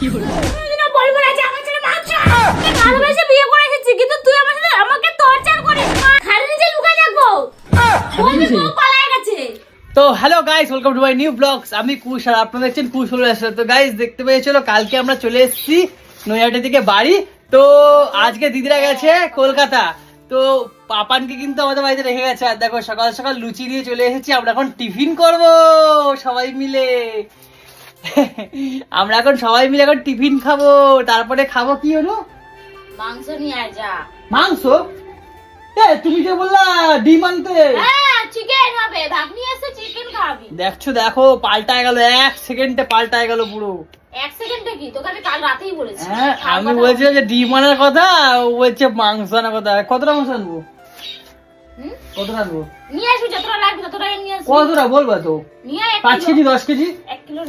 কোনোদিনও বলব তো hello guys welcome to my new blogs আমি কুশ আর আপনারা দেখছেন কুশ তো গাইস দেখতে পেয়েছিল, কালকে আমরা চলে এসেছি নৈহাটি থেকে বাড়ি। তো আজকে দিদিরা গেছে কলকাতা। তো পাপানকে কিন্তু আমাদের বাড়িতে রেখে গেছে। আর দেখো, সকাল সকাল লুচি দিয়ে চলে এসেছি। আমরা এখন টিফিন করব সবাই মিলে। আমরা এখন সবাই মিলে এখন টিফিন খাব তারপরে খাব কি হলো? মাংস নিয়ে যা। মাংস? এ তুমি যে বললা ডিম আনতে। হ্যাঁ চিকেন হবে। ভাগ নিয়ে এসে চিকেন খাবি। দেখছ দেখো পাল্টায় গেল এক সেকেন্ডে পাল্টায় গেল পুরো। এক সেকেন্ডে কি? তোকে আমি কাল রাতেই বলেছি। হ্যাঁ আমি বলছিলাম যে ডিম আনার কথা ও বলছে মাংস আনার কথা। কতটা মাংস আনব? কতটা আনব? নিয়ে আসবি যতটা লাগবে ততটা নিয়ে আসবি। কতটা বলবা তো? নিয়ে পাঁচ কেজি দশ কেজি? এক কিলো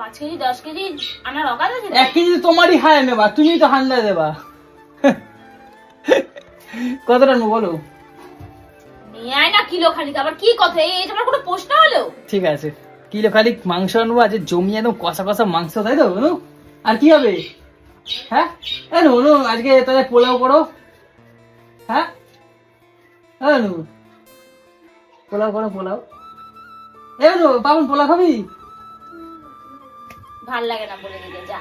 পাঁচ কেজি দশ কেজি আনার অকাত আছে এক কেজি তোমারই হায় নেবা তুমি তো হান্ডা দেবা। কতটা আনব বলো? নিয়ে আয় না কিলো খানিক আবার কি কথা? এই আমার কোনো প্রশ্ন হলো? ঠিক আছে কিলো খালি মাংস আনব আজ জমিয়ে একদম কষা কষা মাংস তাই তো অনু আর কি হবে? হ্যাঁ? নু, অনু আজকে তাহলে পোলাও করো। হ্যাঁ? এই নু, পোলাও করো পোলাও। এ নু পাবন পোলাও খাবি? ভালো লাগে না বলে দিকে যা।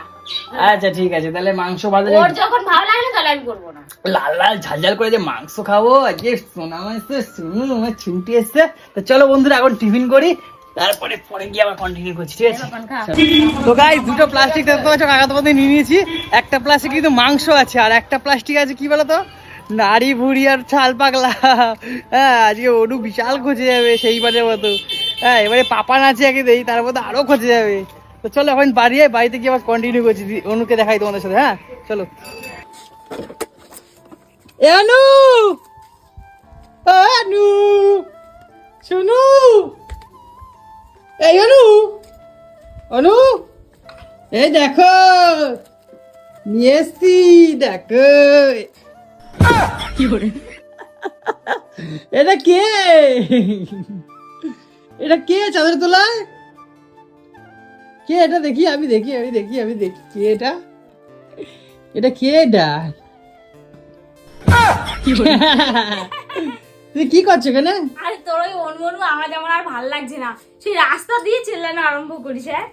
আচ্ছা ঠিক আছে তাহলে মাংস ওর যখন ভালো লাগে না তাহলে আমি করব না। লাল লাল ঝাল ঝাল করে যে মাংস খাব আজকে সোনা শুনু আমার ছুটি এসছে। তো চলো বন্ধুরা এখন টিফিন করি। তারপরে পরে গিয়ে আবার কন্টিনিউ করছি ঠিক আছে? তো গাই দুটো প্লাস্টিক দেখতে পাচ্ছ কাকা তোমাদের নিয়ে নিয়েছি। একটা প্লাস্টিক কিন্তু মাংস আছে আর একটা প্লাস্টিক আছে কি বলতো? নাড়ি ভুড়ি আর ছাল পাগলা। হ্যাঁ আজকে অনু বিশাল খোঁজে যাবে সেইবারের মতো। হ্যাঁ এবারে পাপান আছে একে দেই তার মধ্যে আরও খোঁজে যাবে। তো চলো এখন বাড়ি যাই, বাড়িতে গিয়ে আবার কন্টিনিউ করছি। অনুকে দেখাই তোমাদের সাথে হ্যাঁ? চলো। অনু! অনু! শুনু! এই অনু! অনু! এই দেখো! নিয়ে এসছি দেখো। কি করে এটা কে? এটা কে চাদর তোলায়? কে এটা দেখি? আমি দেখি আমি দেখি আমি দেখি। কে এটা? এটা কে এটা? তুই কি করছ এখানে? আরে তোর ওই অনুমনু আওয়াজ আমার আর ভালো লাগছে না। সেই রাস্তা দিয়ে চিল্লানো আরম্ভ করিস হ্যাঁ?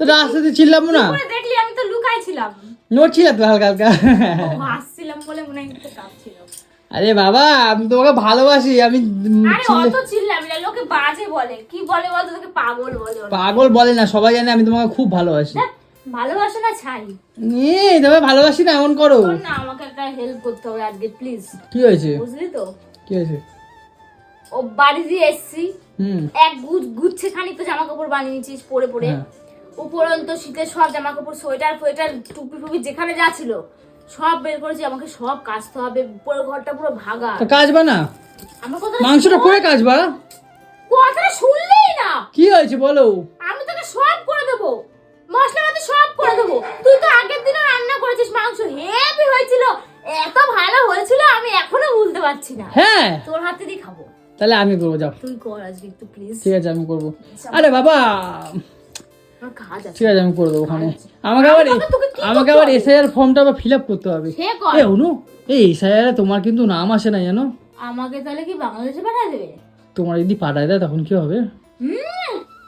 তো রাস্তাতে ছিলাম না? দেখলি আমি তো লুকাই ছিলাম। নড়ছিল তো হালকা হালকা। হাসছিলাম বলে মনে হয় কাঁপছিল। আরে বাবা আমি তোমাকে ভালোবাসি আমি লোকে বাজে বলে। কি বলে তোকে পাগল বলে পাগল বলে না সবাই জানে আমি তোমাকে খুব ভালোবাসি। না ছাই তবে ভালোবাসি না এমন করো। না আমাকে একটা হেল্প করতে হবে আজকে প্লিজ কি হয়েছে? বুঝলি তো? কি হয়েছে? ও বাড়ি দিয়ে এসছি। হুম। এক গুছ গুচ্ছে খানিক তো জামা কাপড় বানিয়েছিস পরে পরে। হ্যাঁ। উপরন্ত শীতের সব জামা কাপড় সোয়েটার ফোয়েটার টুপি ফুপি যেখানে যা ছিল সব বের করেছি আমাকে সব কাচতে হবে পুরো ঘরটা পুরো ভাগা তো কাজবা না? আমার কথা মাংসটা করে কথাটা শুনলেই না। কি হয়েছে বলো? আমি তোকে সব করে দেবো। সব করে দেবো। তুই তো আগের দিনও রান্না করেছিস মাংস হেভি হয়েছিল। এত ভালো হয়েছিল আমি এখনও ভুলতে পারছি না। হ্যাঁ। তোর হাতে দিয়ে খাব। তাহলে আমি করব যাও। তুই কর আজকে একটু প্লিজ ঠিক আছে আমি করব। আরে বাবা! ঠিক আছে আমি করে দেবো ওখানে। আমাকে আবার আমাকে আবার এসআইআর ফর্মটা আবার ফিল আপ করতে হবে। এ অনু এই এসআইআর তোমার কিন্তু নাম আসে না জানো? আমাকে তাহলে কি বাংলাদেশে পাঠিয়ে দেবে? তোমার যদি পাঠায় দেয় তখন কি হবে?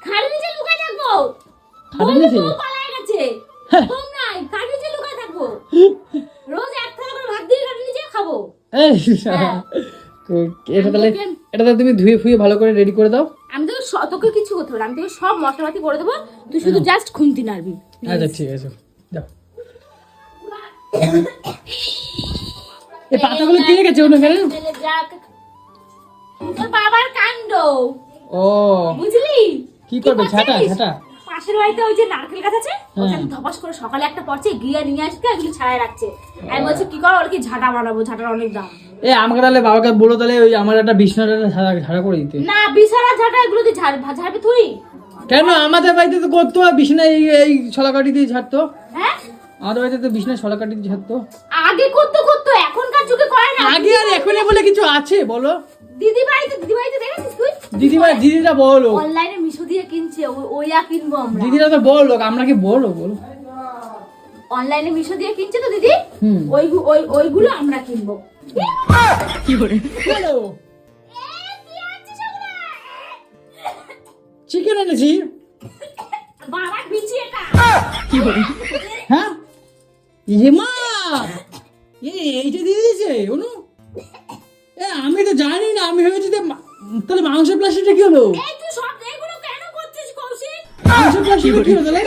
খালি নিচে লুকায় থাকব। খাটের নিচে? পালায় গেছে। হ্যাঁ। ঘুম নাই খালি নিচে লুকায় থাকব। রোজ এক থালা করে ভাত দিয়ে খালি নিচে খাব। এই হ্যাঁ। তো এটা তাহলে এটা তাহলে তুমি ধুয়ে ফুয়ে ভালো করে রেডি করে দাও। আমি তোকে তোকে কিছু করতে হবে আমি তোকে সব মশলাপাতি করে দেবো। তুই শুধু জাস্ট খুন্তি নাড়বি। আচ্ছা ঠিক আছে। যাও। এই পাতাগুলো কে গেছে ওখানে। তোর বাবার কাণ্ড। ও। বুঝলি? কি করবে? ঝাঁটা করছিস? পাশের বাড়িতে ওই যে নারকেল গাছ আছে। ওখানে ধপাস করে সকালে একটা পড়ছে গিয়ে নিয়ে আসতে এগুলো ছাড়াই রাখছে। আমি বলছি কি করো? ওর কি ঝাঁটা বানাবো ঝাঁটার অনেক দাম। এ আমাকে তাহলে বাবাকে বলো তাহলে ওই আমার একটা বিছনাটা ঝাড়া ঝাড়া করে দিতে। না বিছানা ঝাঁটা এগুলো দিয়ে ঝাড় ঝাড়বি তুই? কেন? আমাদের বাড়িতে তো করতো বিছনা এই এই ছলাকাটি দিয়ে ঝাড়তো। হ্যাঁ? আমাদের বাড়িতে তো বিছনা ছলাকাটি দিয়ে ঝাড়তো। আগে করতো করতো এখনকার যুগে করে না। আগে আর এখনই বলে কিছু আছে বলো। দিদি বাড়িতে দিদি বাড়িতে দেখেছিস তুই? দিদিমা দিদিরা বড় লোক। অনলাইনে মিশো দিয়ে কিনছে ও- ওইয়া কিনবো আমরা। দিদিরা তো বড় লোক আমরা কি বড় লোক বলো? অনলাইনে মিশো দিয়ে কিনছে তো দিদি? হুম। ওই ওই ওইগুলো আমরা কিনবো। কেন চিকেন এনেছি। বাবার বিচি এটা। হ্যাঁ? এ মা! এইটা দিয়ে দিয়েছে অনু। এ আমি তো জানি না আমি ভেবেছি যে মা- তাহলে মাংসের প্লাস্টিকটা কি হলো? এই তুই সব এগুলো কেন করছিস কৌশিক? মাংস প্লাস্টিকটা কি হলো তাহলে?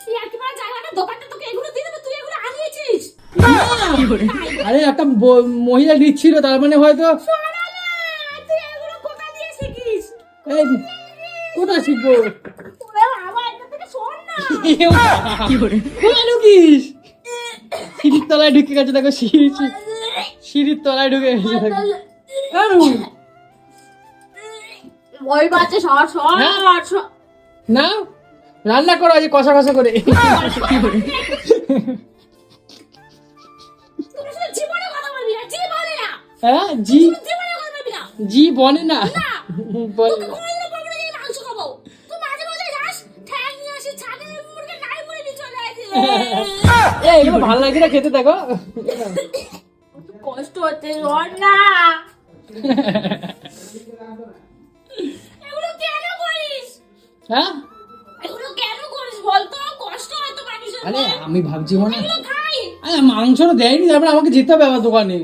তুই একেবারে জায়গাটা দোকানটা তোকে এগুলো দিয়ে দেবে তুই এগুলো আনিয়েছিস? না! আরে একটা ব- মহিলা দিচ্ছিল তার মানে হয়তো সোনালা, তুই এগুলো কোথা দিয়ে শিখিস? এই কোথায় শিখব? তোরা বাবা এটা থেকে শোন না। কি করে কোথায় ঢুকিস সিঁড়ির তলায় ঢুকে গেছে দেখো সিঁড়ি সিঁড়ি- সিঁড়ির তলায় ঢুকে সর সর হ্যাঁ? সর না রান্না করো আজ কষা কষা করে। হ্যাঁ জি। জি বনে না। বলে ভালো লাগছে না খেতে দেখো। কষ্ট হচ্ছে না এগুলো কেন করিস? হ্যাঁ? এগুলো কেন করিস? বলতো কষ্ট হয় তো মানুষের আরে আমি ভাবছি মনে এগুলো খাই। আরে মাংসটা দেয়নি তারপরে আমাকে যেতে হবে আবার দোকানে।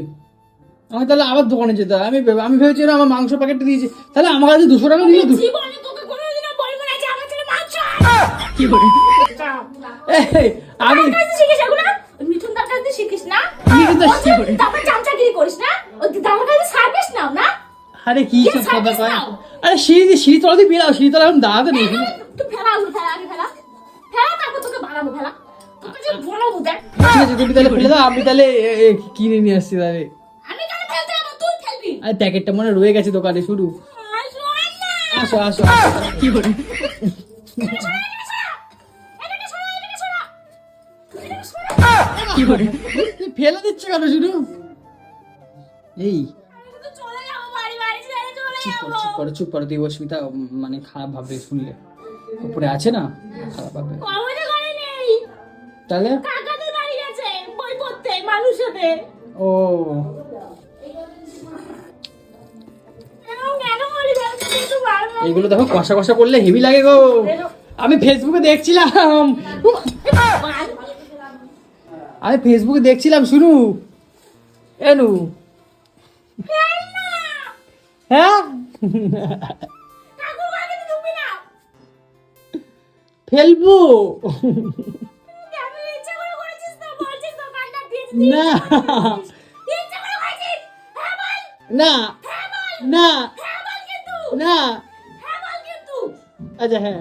আমি তাহলে আবার দোকানে যেতে হবে। আমি আমি ভেবেছিলাম আমার মাংস প্যাকেটটা দিয়েছে। তাহলে আমার কাছে দুশো টাকা দিয়ে দু- জীবনে তোকে কোনোদিনও বলব না যে আমার ছেলে মাংস কি করে আমি কার কাছে শিখিস না? তারপর চামচাগিরি করিস না? কাছে সার্ভিস নাও না? আরে কি সব কথা কয়? আরে সিঁড়ি সিঁড়ি তলা দিয়ে বেরাও সিঁড়ি তলা এখন দাঁড়াতে নেই। তুই ফেলা ফেলা আগে ফেলা। ফেলা তারপর তোকে বানাবো ফেলা। তোকে যে বলব দেখ। ঠিক আছে তুমি তাহলে ফেলে দাও আমি তাহলে কিনে নিয়ে আসছি তাহলে। আমি কেন ফেলতে যাব তুই ফেলবি। আর প্যাকেটটা মনে রয়ে গেছে দোকানে শুরু। আসো আসো। কি করে কি করে? ফেলে দিচ্ছে কেন শুরু এই। আমি তো চলে যাব বাড়ি বাড়ি ছেড়ে চলে চুপ করো যাব চুপ করো চুপ করো মানে খারাপ ভাববে শুনলে। উপরে আছে না? খারাপ ভাববে। কমনে করে নেই। তাহলে? কাকাদের বাড়ি আছে বই পড়তে মানুষদের ও। এইগুলো দেখো কষা কষা করলে হেভি লাগে গো। আমি ফেসবুকে দেখছিলাম। আমি ফেসবুকে দেখছিলাম, শুনু এনু হ্যাঁ। ফেলব না না না। না। আচ্ছা হ্যাঁ।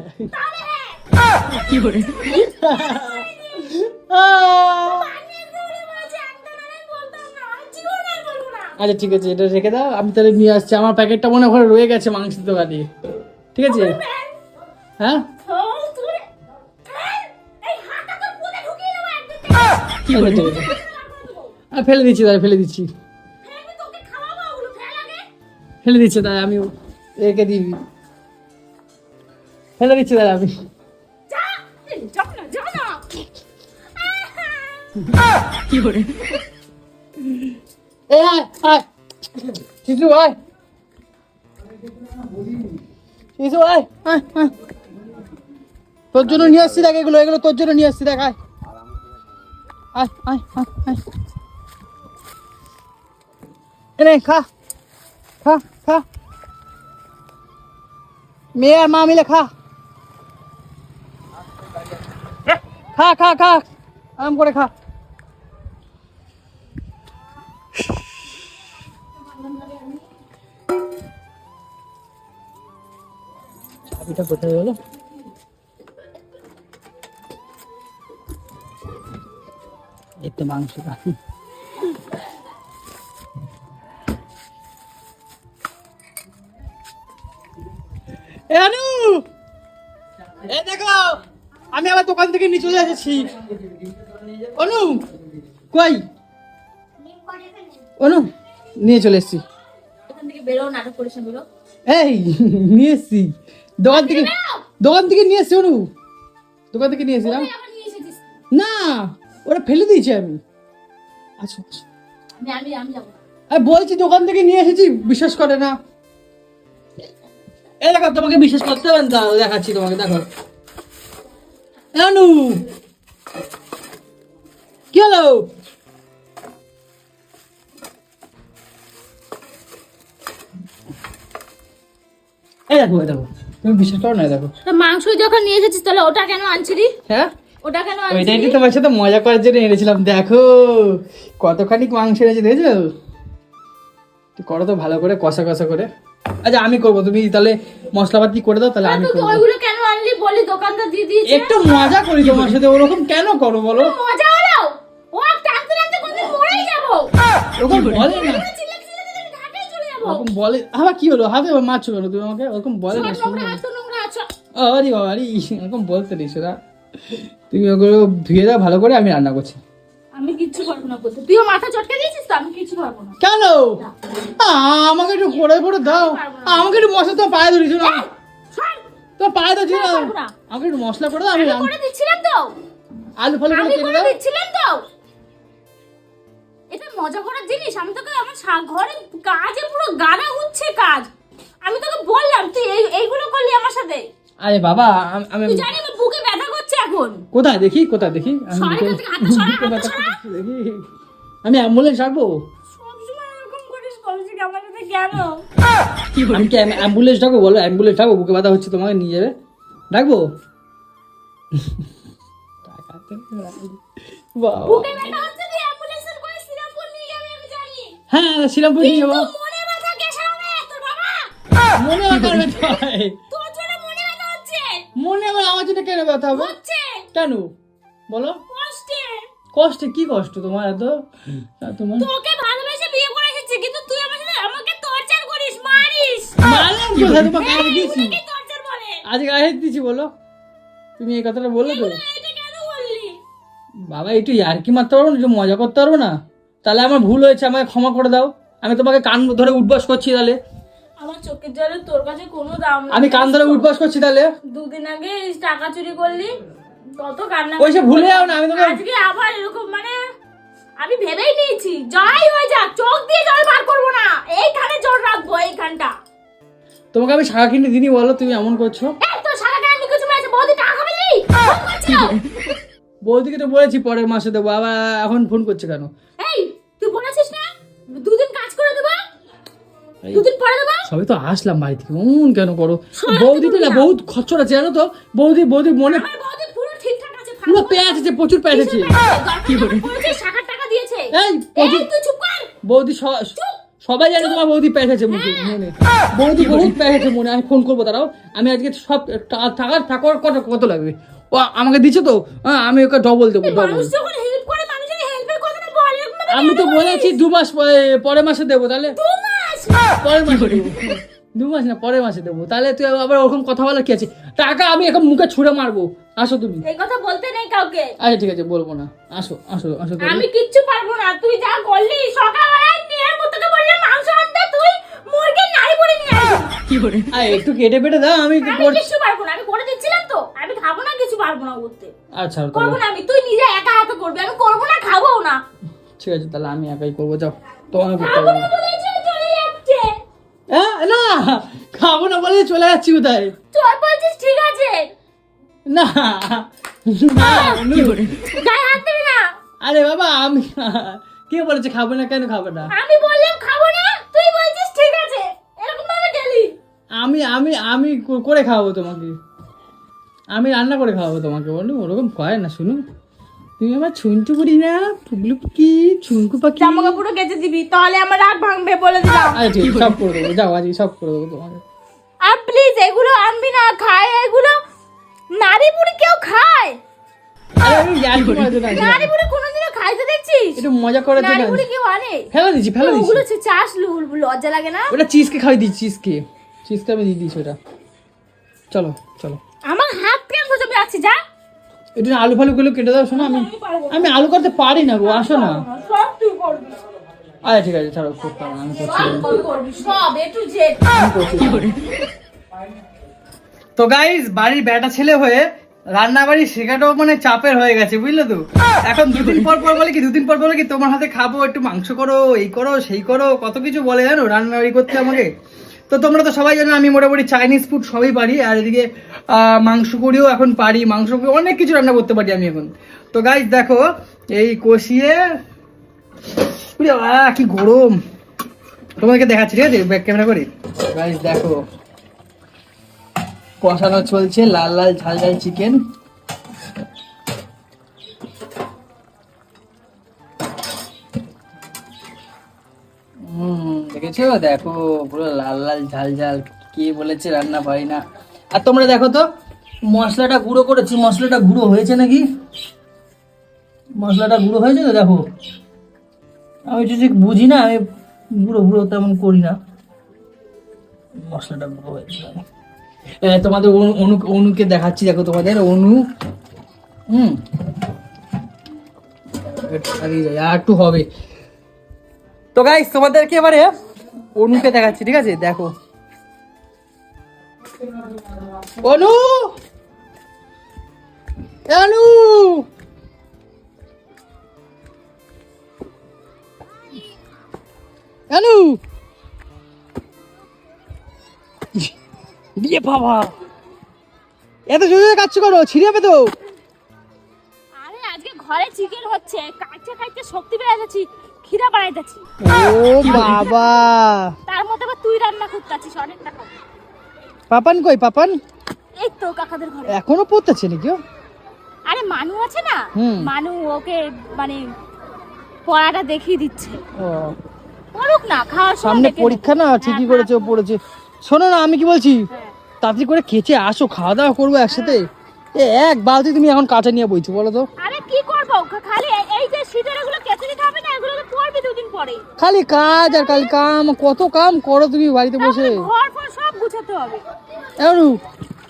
কি করে আচ্ছা ঠিক আছে এটা রেখে দাও। আমি তাহলে নিয়ে আসছি। আমার প্যাকেটটা মনে হয় রয়ে গেছে মাংসের দোকানে। ঠিক আছে? হ্যাঁ? ফেল। করে দিচ্ছি তাই ফেলে দিচ্ছি। ওগুলো, ফেল দিচ্ছি তাই আমি রেখে দিই। ফেলে দিচ্ছি তাই আমি। শিশু নিয়ে আসছি দেখ এগুলো এগুলো তোর নিয়ে আসছি দেখ আয় আয় আয়। আয় আয় এ নে খা খা খা মেয়ে আর খা খা খা খা। আরাম করে খা। চাবিটা কোথায় গেল এই তো মাংসটা এ এ দেখো আমি আবার দোকান থেকে নিয়ে চলে এসেছি। অনু কই? অনু নিয়ে চলে এসেছি। এই নিয়ে এসেছি। দোকান থেকে দোকান থেকে নিয়ে এসেছি অনু। দোকান থেকে নিয়ে এসেছিলাম না ওটা ফেলে দিয়েছি আমি। আচ্ছা আচ্ছা। আমি বলছি দোকান থেকে নিয়ে এসেছি বিশ্বাস করে না। এই দেখো তোমাকে বিশ্বাস করতে হবে না দেখাচ্ছি তোমাকে দেখো। জানু কি হলো? এই দেখো এই দেখো। তুমি বিশ্বাস করো না দেখো। মাংস যখন নিয়ে এসেছিস তাহলে ওটা কেন আনছিলি? হ্যাঁ? ওটা কেন ওইটাই তো তোমার সাথে মজা করার জন্য এনেছিলাম? দেখো কতখানি মাংস এনেছে দেখেছ? একটু করো তো ভালো করে কষা কষা করে। আচ্ছা আমি করব। তুমি তাহলে মশলাপাতি করে দাও তাহলে আমি করব। ওইগুলো কেন আনলি বলি? দোকানদার দিয়ে দিয়েছে। একটু মজা করি তোমার সাথে ওরকম কেন করো বলো? মজা হলো? ও টানতে টানতে কোনদিন মরেই যাব। ওরকম বলে না। ওরকম বলে আবার কি হলো? হাতে মারছো কেন তুমি আমাকে ওরকম বলে না আরে বাবা আরে এরকম বলতে নেই সেটা। তুমি ওগুলো ধুয়ে দাও ভালো করে আমি রান্না করছি। আমি কিচ্ছু পারব না করতে। তুইও মাথা চটকে দিয়েছিস তো আমি কিচ্ছু পারব না। কেন? আ, আমাকে একটু করে করে দাও। আমাকে একটু মশলা তো পায়ে ধরিস না তো পায়ে ধরিস না পারব আমাকে একটু মশলা করে দাও আমি আমি রান- করে দিচ্ছিলাম তো। আলু ফালু করে দিচ্ছিলাম তো। এটা মজা করার জিনিস। আমি তোকে আমার ঘরে কাজে পুরো গানা উঠছে কাজ। আমি তোকে বললাম তুই এই এইগুলো করলি আমার সাথে। আরে বাবা আমি তুই জানি আমার বুকে ব্যথা করছে এখন। কোথায়? দেখি কোথায়? দেখি। আমি আমি অ্যাম্বুলেন্স ডাকবো আমি কি অ্যাম্বুলেন্স ডাকবো বলো অ্যাম্বুলেন্স ডাকবো বুকে ব্যথা হচ্ছে তোমাকে নিয়ে যাবে। ডাকবো বুকে ব্যথা হচ্ছে হ্যাঁ শ্রীরামপুর নিয়ে যাব। মনে ব্যথা কে সারাবে তোর বাবা। মনে আবার হয়। মনে মনে আমার জন্য কেন ব্যথা হবে? কেন? বলো। কষ্টে। কষ্ট? কি কষ্ট তোমার এত? তোমার? তোকে ভালোবেসে বিয়ে করে এসেছি কিন্তু তুই আমার সাথে আমাকে টর্চার করিস মারিস। মারলাম কোথায়? তোমাকে দিয়েছি। এগুলোকে টর্চার বলে। আজ গায়ে দিয়েছি বলো। তুমি এই কথাটা বললে তো। এটা কেন বললি? বাবা একটু ইয়ার্কি মারতে পারব না? একটু মজা করতে পারব না? তাহলে আমার ভুল হয়েছে আমাকে ক্ষমা করে দাও। আমি তোমাকে কান ধরে উঠবাস করছি তাহলে। আমার চোখের জলে তোর কাছে কোনো দাম নেই। আমি কান ধরে উঠবাস করছি তাহলে। দুদিন আগে টাকা চুরি করলি কত কান্না ওইসব ভুলে যাও না আমি তোমাকে আজকে আবার এরকম মানে আমি ভেবেই নিয়েছি যাই হয়ে যাক চোখ দিয়ে জল বার করব না। এইখানে জল রাখব এইখানটা। তোমাকে আমি শাখা কিনে দিনই বলো তুমি এমন করছ। এই তো সারা গায়ে কিছু মেরেছে? বৌদি টাকা খাবে নি? ফোন করছিল। বৌদিকে তো বলেছি পরের মাসে দেবো আবার এখন ফোন করছে কেন? দুদিন পরে দেবো? সবে তো আসলাম বাড়ি থেকে। মন কেন করো? বৌদি তো না বহুত খচ্চর আছে জানো তো? বৌদি বৌদি মনে আমার বৌদি পুরো ঠিকঠাক আছে পুরো পেঁয়াজ আছে প্রচুর পেঁয়াজ আছে। কি বলেছে শাখার টাকা দিয়েছে। এই এই তুই চুপ কর। বৌদি সবাই জানে তোমার বৌদি মুখে মনে বৌদি বহুত পেঁচেছে মনে আমি ফোন করব তারাও আমি আজকে সব টাকার টাকার কত কত লাগবে? ও আমাকে দিচ্ছে তো? হ্যাঁ, আমি ওকে ডবল দেবো ডবল আমি তো বলেছি দু মাস পরে- পরের মাসে দেবো তাহলে পরের মাসে দেবো। দু মাস না পরের মাসে দেবো। তাহলে তুই আবার ওরকম কথা বলার কি আছে? টাকা আমি এখন মুখে ছুঁড়ে মারবো। আসো তুমি। এই কথা বলতে নেই কাউকে। আচ্ছা ঠিক আছে বলব না। আসো আসো আসো আমি কিচ্ছু পারব না। তুই যা করলি সকালবেলায় নিয়ে মুখকে বললাম মাংস আনতে তুই মুরগির নাড়ি পড়ে নিয়ে আসবি। আয় একটু কেটে পেটে দাও আমি কিচ্ছু পারব না। আমি করে দিচ্ছিলাম তো। আমি খাব না কিছু পারব না করতে আচ্ছা করব না আমি। তুই নিজে একা হাতে করবি। আমি করব না খাবোও না। ঠিক আছে তাহলে আমি একাই করব। যাও তোমাকে করতে খাব হবে। না খাব না বলে চলে যাচ্ছি কোথায়? চল বলছিস ঠিক আছে। না। না, গায়ে হাত দিবি না? আরে বাবা আমি কে বলেছে খাব না কেন খাব না? আমি বললাম খাব না তুই বলছিস ঠিক আছে। এরকম ভাবে গেলি। আমি আমি আমি করে খাওয়াবো তোমাকে। আমি রান্না করে খাওয়াবো তোমাকে বলো ওরকম হয় না শুনুন। তুমি আমার ছুনটু করি না? ফুগলু পাখি ছুনকু পাখি। জামা কাপড়ও কেচে দিবি তাহলে আমার রাগ ভাঙবে বলে দিলাম। সব করে দেবো যাও আজকে সব করে দেবো তোমাকে। আর প্লিজ এগুলো আনবি না খায় এগুলো নারী বুড়ি কেউ খায়। নারী বুড়ি কোনোদিনও খাইতে দেখছিস? একটু মজা নারী বুড়ি কেউ আনে? ফেলে দিচ্ছি ফেলে দিচ্ছি। ওগুলো হচ্ছে চাষ লু- লজ্জা লাগে না? ওটা চিজকে খাই দিচ্ছি চিজকে চিজকে আমি দিয়ে দিচ্ছি ওটা। চলো চলো। আমার হাত কেন ধরে যাচ্ছি যা। একটু আলু ফালু গুলো কেটে দাও শোনো আমি আমি আলু করতে পারি না গো আসো না। আচ্ছা ঠিক আছে ছাড়ো করতে না, আমি করছি। তো গাইজ বাড়ির বেটা ছেলে হয়ে রান্না বাড়ি শেখাটাও মানে চাপের হয়ে গেছে বুঝলে তো? এখন দুদিন পর পর বলে কি দুদিন পর বলে কি তোমার হাতে খাব একটু মাংস করো এই করো সেই করো কত কিছু বলে জানো রান্না বাড়ি করতে আমাকে? তো তোমরা তো সবাই জানো আমি মোটামুটি চাইনিজ ফুড সবই পারি, আর এদিকে মাংস করিও এখন পারি, মাংস অনেক কিছু রান্না করতে পারি আমি এখন। তো গাইজ দেখো, এই কষিয়ে কি গরম। তোমাকে দেখাচ্ছি, ঠিক আছে? ব্যাক ক্যামেরা করে। গাইজ দেখো, কষানো চলছে, লাল লাল ঝাল ঝাল চিকেন দেখেছ দেখো পুরো লাল লাল ঝাল ঝাল, কে বলেছে রান্না পারি না। আর তোমরা দেখো তো, মশলাটা গুঁড়ো করেছি, মশলাটা গুঁড়ো হয়েছে নাকি? মশলাটা গুঁড়ো হয়েছে তো, দেখো। আমি ঠিক বুঝি না, আমি গুঁড়ো গুঁড়ো তেমন করি না। মশলাটা গুঁড়ো হয়েছে তোমাদের অনু, অনু- অনুকে দেখাচ্ছি, দেখো তোমাদের, অনু। হুম। আর একটু হবে। তো গাইস তোমাদেরকে এবারে অনুকে দেখাচ্ছি, ঠিক আছে? দেখো। অনু! অনু! অনু! দিয়ে বাবা! এত জোরে কাচ্ছ করো ছিঁড়ে যাবে তো। আরে, আজকে ঘরে চিকেন হচ্ছে। কাটতে কাটতে শক্তি পেয়ে যাচ্ছি। খিদা ও বাবা। তার মধ্যে আবার তুই রান্না করতেছিস অনেক টাকা। পাপান কই পাপান? এই তো কাকাদের ঘরে। এখনও পড়তেছে নাকি আরে মানু আছে না? মানু ওকে মানে পড়াটা দেখিয়ে দিচ্ছে। ও। পড়ুক না খাওয়ার সামনে পরীক্ষা না ঠিকই হ্যাঁ, করেছে ও পড়েছে। শোনো না আমি কি বলছি? হ্যাঁ। তাড়াতাড়ি করে খেচে আসো খাওয়া দাওয়া করব একসাথে। এ এক বালতি তুমি এখন কাঁচা নিয়ে বইছো বলো তো। আরে কি করব? খালি এই- যে শীতের এগুলো কেটে দিতে হবে দুদিন পরে। খালি কাজ আর খালি কাম কত কাম করো তুমি বাড়িতে বসে। ঘর ফর সব গুছাতে হবে। এমনু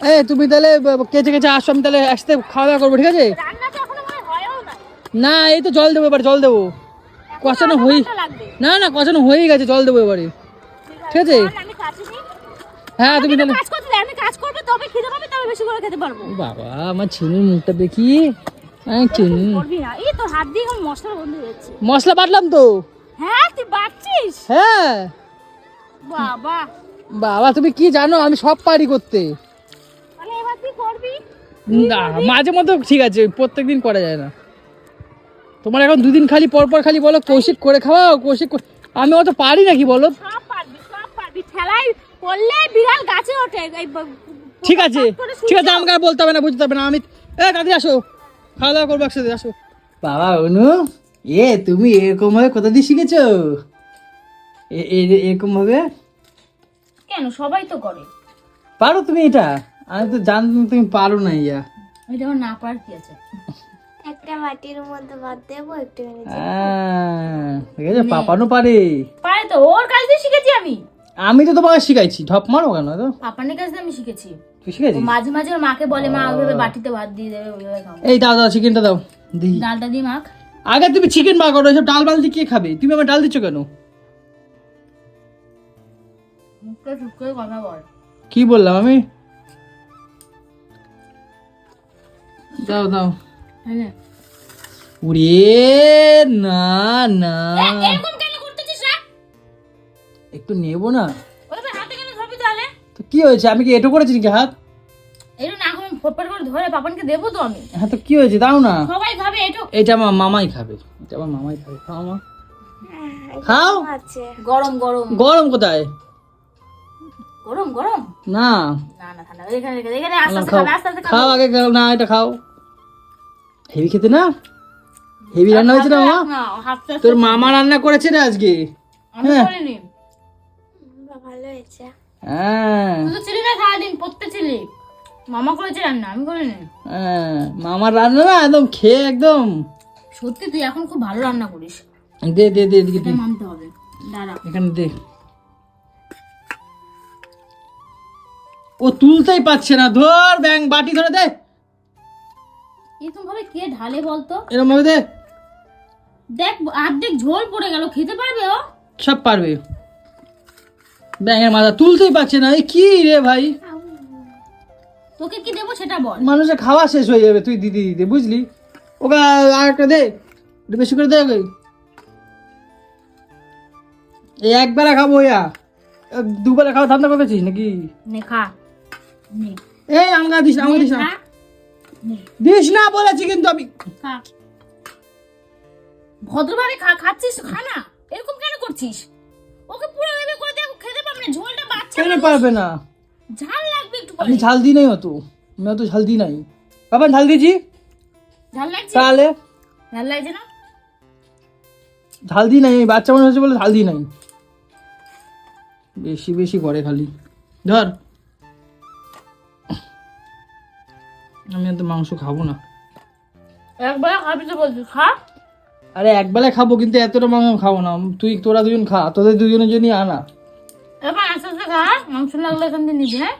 এ তুমি তাহলে কেচে কেচে আসো আমি তাহলে একসাথে খাওয়া দাওয়া করব ঠিক আছে? না। এই তো জল দেবো এবার জল দেবো। কষানো লাগবে। না না কষানো হয়েই গেছে জল দেবো এবারে। ঠিক আছে। হ্যাঁ তুমি তাহলে কাজ করতে আমি কাজ করব তবে খিদে পাবে তবে বেশি করে খেতে পারব। বাবা আমার ছেলের মুখটা দেখি। হ্যাঁ চিনি মশলা হয়ে মশলা বাটলাম তো। হ্যাঁ তুই বাড়ছিস হ্যাঁ। বাবা। বাবা তুমি কি জানো? আমি সব পারি করতে। না মাঝে মধ্যে ঠিক আছে প্রত্যেক দিন করা যায় না। তোমার এখন দুদিন খালি পর পর খালি বলো কৌশিক করে খাওয়াও কৌশিক আমি অত পারি নাকি বলো? ঠিক আছে ঠিক আছে আমাকে আর বলতে হবে না বুঝতে হবে না। আমি এ দাদি আসো। খাওয়া দাওয়া করব একসাথে আসো। বাবা অনু এ তুমি এরকম ভাবে কোথা দিয়ে শিখেছো? এরকম ভাবে কেন? সবাই তো করে। পারো তুমি এটা? আমি তো জানতাম তুমি পারো না ইয়া। এটা না পার কি আছে? একটা বাটির মধ্যে ভাত দেবো একটু আহ, ঠিক আছে পাপানো পারে। পারে তো ওর কাছ দিয়ে শিখেছি আমি। আমি তো তোমাকে শিখাইছি ঢপ মারো কেন? তো পাপানের কাছ দিয়ে আমি শিখেছি। শিখেছিস ও মাঝে মাঝে মাকে বলে মা ওইভাবে বাটিতে ভাত দিয়ে দেবে ওইভাবে খাও এই দাও দাও চিকেনটা দাও। দি ডালটা দিয়ে মাখ। আগে তুমি চিকেন বার করো এসব ডাল বাল দিয়ে কে খাবে? তুমি আমার ডাল দিচ্ছ কেন? মুখটা চুপ করে কথা বল। কি বললাম আমি? দাও দাও। হ্যাঁ উরে না না। একটু নেব না? তো কি হয়েছে? আমি কি এটো করেছি নাকি হাত? এটা না আমি ফটফট করে ধরে পাপানকে দেবো তো আমি। হ্যাঁ তো কি হয়েছে? দাও না। সবাই খাবে এটা। এটা আমার মামাই খাবে। এটা আমার মামাই খাবে। খাও মা। খাও? আছে গরম গরম। গরম কোথায়? গরম গরম? না। না না ঠান্ডা। এখানে এখানে আস্তে আস্তে খাও। আস্তে আস্তে খাও আগে খাও। না এটা খাও। হেভি খেতে না? হেভি রান্না হয়েছে না মামা তোর মামা রান্না করেছে না আজকে? হ্যাঁ। ভালো হয়েছে। হ্যাঁ ছিলি না সারাদিন পড়তে ছিলি মামা করেছে রান্না আমি করিনি। হ্যাঁ মামার রান্না না একদম খেয়ে একদম। সত্যি তুই এখন খুব ভালো রান্না করিস। দে দে দে এদিকে দে। মানতে হবে। দাঁড়া। এখানে দে। ও তুলতেই পারছে না ধর ব্যাং বাটি ধরে দে। এরকম ভাবে কে ঢালে বলতো? এরকম ভাবে দে। দেখ অর্ধেক ঝোল পড়ে গেল খেতে পারবে ও? সব পারবে। ব্যাঙের মাথা তুলতেই পারছে না। এই কি রে ভাই? তোকে কি দেবো সেটা বল। মানুষের খাওয়া শেষ হয়ে যাবে তুই দিদি দিদি বুঝলি? ওকে আর একটা দে। একটু বেশি করে দে ওকে। এই একবেলা খাব ইয়া। দুবেলা খাওয়া ঠান্ডা করেছিস নাকি? খা। এই আমাকে দিস না দিস না দিস না বলেছি কিন্তু আমি। ভদ্রভাবে খাচ্ছিস খা না। এরকম কেন করছিস? ওকে পুরো করে খেতে পারবে না ঝোলটা বাচ্চা কেন পারবে না? ঝাল লাগবে একটু আমি ঝাল দিই নাই অত। আমি অত ঝাল দিই নাই। বাবা ঝাল দিয়েছি? ঝাল লাগছে? তাহলে? ঝাল লাগছে না? ঝাল দিই নাই বাচ্চা মানুষ হচ্ছে বলে ঝাল দিই নাই। বেশি বেশি করে খালি। ধর। আমি এত মাংস খাব না। একবার খাবি তো বলছিস খা। আরে একবেলা খাব কিন্তু এতটা মাংস খাব না। তুই তোরা দুজন খা তোদের দুজনের জন্যই আনা। এবার আস্তে আস্তে খা। মাংস লাগলে এখান থেকে নিবি হ্যাঁ?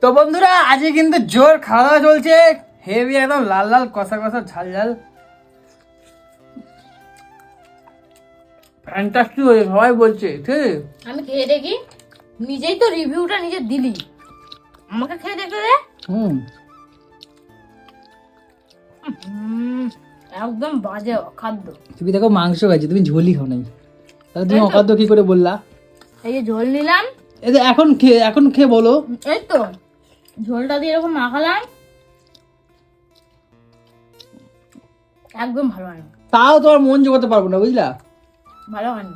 তো বন্ধুরা আজকে কিন্তু জোর খাওয়া দাওয়া চলছে। হেভি একদম লাল লাল কষা কষা ঝাল ঝাল। ফ্যান্টাস্টিক হয়েছে সবাই বলছে ঠিক আছে? আমি খেয়ে দেখি। নিজেই তো রিভিউটা নিজে দিলি। আমাকে খেয়ে দেখতে দে। হুম। হুম, একদম বাজে খাদ্য তুমি দেখো মাংস খাইছো তুমি ঝোলই খাও নাই। তাহলে তুমি অখাদ্য কি করে বললা? এই যে ঝোল নিলাম। এই যে এখন খেয়ে এখন খেয়ে বলো। এই তো। ঝোলটা দিয়ে এরকম মাখালাম। একদম ভালো হয়নি। তাও তোমার মন জোগাতে পারব না বুঝলা? ভালো হয়নি।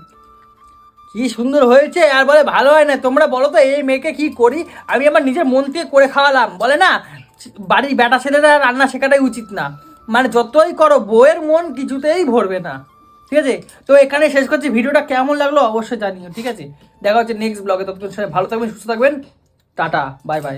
কি সুন্দর হয়েছে আর বলে ভালো হয় না। তোমরা বলো তো এই মেয়েকে কি করি? আমি আমার নিজের মন থেকে করে খাওয়ালাম। বলে না বাড়ির বেটা ছেলেরা রান্না শেখাটাই উচিত না। মানে যতই করো বইয়ের মন কিছুতেই ভরবে না। ঠিক আছে? তো এখানে শেষ করছি। ভিডিওটা কেমন লাগল অবশ্যই জানিও, ঠিক আছে? দেখা হচ্ছে নেক্সট ব্লগে ততক্ষণ সবাই ভালো থাকবেন, সুস্থ থাকবেন। Tata bye bye